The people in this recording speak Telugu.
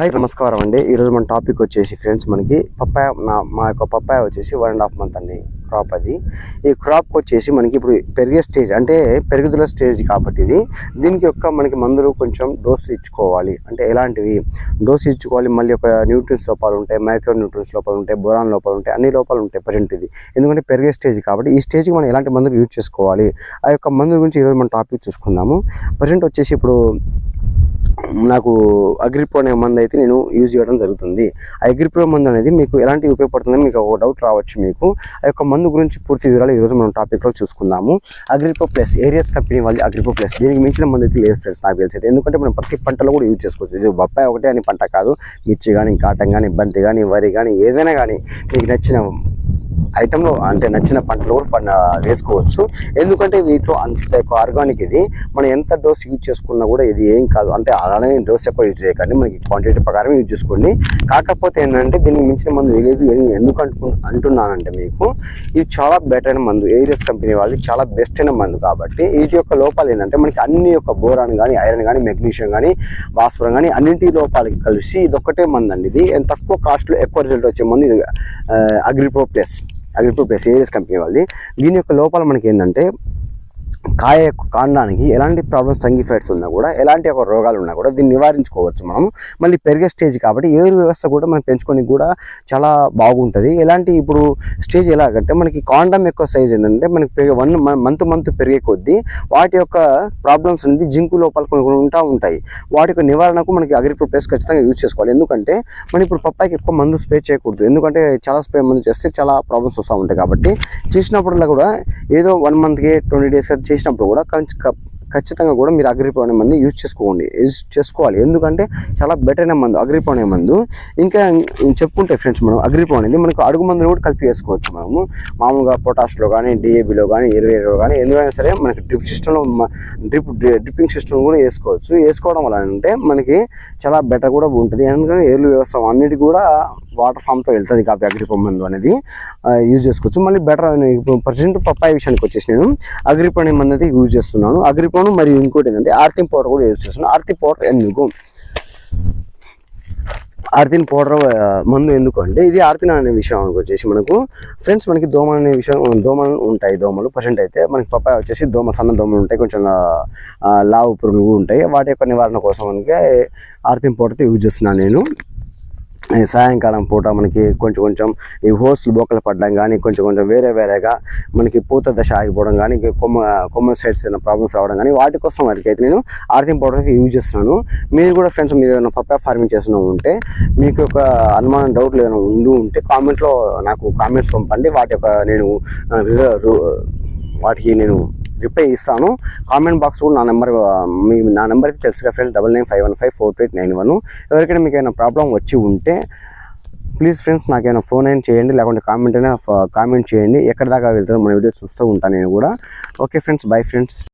హాయ్ నమస్కారం అండి. ఈరోజు మన టాపిక్ వచ్చేసి ఫ్రెండ్స్ మనకి పప్పాయ నా మా యొక్క పప్పాయ వచ్చేసి వన్ అండ్ హాఫ్ మంత్ అండి క్రాప్ అది. ఈ క్రాప్ వచ్చేసి మనకి ఇప్పుడు పెరిగే స్టేజ్ అంటే పెరుగుదల స్టేజ్ కాబట్టి ఇది. దీనికి యొక్క మనకి మందులు కొంచెం డోస్ ఇచ్చుకోవాలి. అంటే ఎలాంటివి? డోస్ ఇచ్చుకోవాలి. మళ్ళీ ఒక న్యూట్రియన్స్ లోపాలు ఉంటాయి మైక్రో న్యూట్రియన్స్ లోపాలు ఉంటాయి బొరాన్ లోపాలు ఉంటాయి అన్ని లోపాలు ఉంటాయి ప్రజెంట్ ఇది. ఎందుకంటే పెరిగే స్టేజ్ కాబట్టి ఈ స్టేజ్కి మనం ఎలాంటి మందులు యూజ్ చేసుకోవాలి? ఆ యొక్క మందుల గురించి ఈరోజు మన టాపిక్ చూసుకుందాము. ప్రజెంట్ వచ్చేసి ఇప్పుడు నాకు అగ్రిప్రో అనే మందు అయితే నేను యూజ్ చేయడం జరుగుతుంది. ఆ అగ్రిప్రో మందు అనేది మీకు ఎలాంటి ఉపయోగపడుతుందని మీకు ఒక డౌట్ రావచ్చు మీకు. ఆ యొక్క మందు గురించి పూర్తి వివరాలు ఈరోజు మనం టాపిక్లో చూసుకుందాము. అగ్రిప్రో ప్లస్ ఏరియాస్ కంపెనీ వాళ్ళు అగ్రిప్రో ప్లస్. దీనికి మించిన మందు అయితే లేదు ఫ్రెండ్స్ నాకు తెలిసి ఎందుకంటే మనం ప్రతి పంటలో కూడా యూజ్ చేసుకోవచ్చు. ఇది బొప్పాయి ఒకటే అని పంట కాదు. మిర్చి కానీ కాటన్ కానీ బంతి కానీ వరి కానీ ఏదైనా కానీ మీకు నచ్చిన ఐటెంలో అంటే నచ్చిన పంటలు కూడా వేసుకోవచ్చు. ఎందుకంటే వీటిలో అంత ఎక్కువ ఆర్గానిక్ ఇది. మనం ఎంత డోస్ యూజ్ చేసుకున్నా కూడా ఇది ఏం కాదు. అంటే అలానే డోస్ ఎక్కువ యూజ్ చేయకండి. మనకి క్వాంటిటీ ప్రకారం యూజ్ చేసుకోండి. కాకపోతే ఏంటంటే దీనికి మించిన మందు తెలియదు. ఎందుకు అంటు అంటున్నానంటే మీకు ఇది చాలా బెటర్ అయిన మందు. ఏరియస్ కంపెనీ వాళ్ళది చాలా బెస్ట్ అయిన మందు కాబట్టి వీటి యొక్క లోపాలు ఏంటంటే మనకి అన్ని యొక్క బోరాన్ కానీ ఐరన్ కానీ మెగ్నీషియం కానీ భాస్వరం కానీ అన్నింటి లోపాలకి కలిసి ఇది ఒక్కటే మందు అండి ఇది తక్కువ కాస్ట్లో ఎక్కువ రిజల్ట్ వచ్చే మందు ఇది Agripro plus Agripro plus areas company వాళ్ళది. దీని యొక్క లోపాలు మనకి ఏంటంటే కాయ యొక్క కాండానికి ఎలాంటి ప్రాబ్లమ్స్ సంగిఫైడ్స్ ఉన్నా కూడా ఎలాంటి ఒక రోగాలు ఉన్నా కూడా దీన్ని నివారించుకోవచ్చు మనం. మళ్ళీ పెరిగే స్టేజ్ కాబట్టి ఏరు వ్యవస్థ కూడా మనం పెంచుకోనికి కూడా చాలా బాగుంటుంది. ఎలాంటి ఇప్పుడు స్టేజ్ ఎలాగంటే మనకి కాండం యొక్క సైజ్ ఏంటంటే మనకి పెరిగే వన్ మంత్ మంత్ పెరిగే కొద్దీ వాటి యొక్క ప్రాబ్లమ్స్ అనేది జింకు లోపాలు కొన్ని ఉంటా ఉంటాయి. వాటి యొక్క నివారణకు మనకి అగ్రిప్రో ప్లేస్ ఖచ్చితంగా యూజ్ చేసుకోవాలి. ఎందుకంటే మనం ఇప్పుడు పప్పాయికి ఎక్కువ మందు స్ప్రే చేయకూడదు. ఎందుకంటే చాలా స్ప్రే మందు చేస్తే చాలా ప్రాబ్లమ్స్ వస్తూ ఉంటాయి కాబట్టి చేసినప్పుడల్లా కూడా ఏదో వన్ మంత్కి ట్వంటీ డేస్కి చేసినప్పుడు కూడా కొంచెం ఖచ్చితంగా కూడా మీరు అగ్రిపో మందు యూజ్ చేసుకోండి యూజ్ చేసుకోవాలి. ఎందుకంటే చాలా బెటర్ అయిన మందు అగ్రిపో మందు. ఇంకా చెప్పుకుంటే ఫ్రెండ్స్ మనం అగ్రిపో అనేది మనకు అడుగు మందులు కూడా కలిపి వేసుకోవచ్చు మనము. మామూలుగా పొటాష్లో కానీ డిఏబిలో కానీ ఇరవైలో కానీ ఎందుకైనా సరే మనకి డ్రిప్ సిస్టంలో డ్రిప్ డ్రిప్పింగ్ సిస్టమ్ కూడా వేసుకోవచ్చు. వేసుకోవడం వల్ల అంటే మనకి చాలా బెటర్ కూడా ఉంటుంది. ఎందుకంటే ఏర్లు వ్యవస్థ అన్నిటి కూడా వాటర్ ఫామ్తో వెళ్తుంది కాబట్టి అగ్రిపో మందు అనేది యూజ్ చేసుకోవచ్చు. మళ్ళీ బెటర్ ఇప్పుడు ప్రజెంట్ పప్పాయి విషయానికి వచ్చేసి నేను అగ్రిపో మందు అయితే యూజ్ చేస్తున్నాను. అగ్రిపోను మరియు ఇంకోటి ఏంటంటే ఆర్తిన్ పౌడర్ కూడా యూజ్ చేస్తున్నాను ఆర్తిన్ పౌడర్ ఎందుకు? ఆర్తిన్ పౌడర్ మందు ఎందుకు అంటే ఇది ఆర్తిన్ అనే విషయం వచ్చేసి మనకు ఫ్రెండ్స్ మనకి దోమలు అనే విషయం దోమలు ఉంటాయి దోమలు ప్రజెంట్ అయితే మనకి పప్పాయ వచ్చేసి దోమ సన్న దోమలు ఉంటాయి కొంచెం లావు పురుగులు కూడా ఉంటాయి. వాటి యొక్క నివారణ కోసం మనకి ఆర్తిన్ పౌడర్తో యూజ్ చేస్తున్నాను నేను. సాయంకాలం పూట మనకి కొంచెం కొంచెం ఈ హోస్లు బోకలు పడడం కానీ కొంచెం కొంచెం వేరే వేరేగా మనకి పూత దశ ఆగిపోవడం కానీ కొమ్మ కొమ్మ సైడ్స్ ఏదైనా ప్రాబ్లమ్స్ రావడం కానీ వాటి కోసం వారికి అయితే నేను ఆర్థిక పౌడర్ అయితే యూజ్ చేస్తున్నాను. మీరు కూడా ఫ్రెండ్స్ మీరు ఏమైనా పప్పా ఫార్మింగ్ చేస్తున్నా ఉంటే మీకు ఒక అనుమానం డౌట్లు ఏమైనా ఉండి ఉంటే కామెంట్లో నాకు కామెంట్స్ పంపండి. వాటి యొక్క నేను రిజర్వ్ వాటికి నేను రిప్లై ఇస్తాను. కామెంట్ బాక్స్ కూడా నా నెంబర్ మీ నా నెంబర్ అయితే తెలుసుగా friend double nine five one five four two eight nine one ఎవరికైనా మీకు ఏమైనా ప్రాబ్లం వచ్చి ఉంటే ప్లీజ్ ఫ్రెండ్స్ నాకైనా ఫోన్ అయినా చేయండి లేకుంటే కామెంట్ అయినా కామెంట్ చేయండి. ఎక్కడ దాకా వెళ్తుందో మన వీడియో చూస్తూ ఉంటాను నేను కూడా. Okay friends bye friends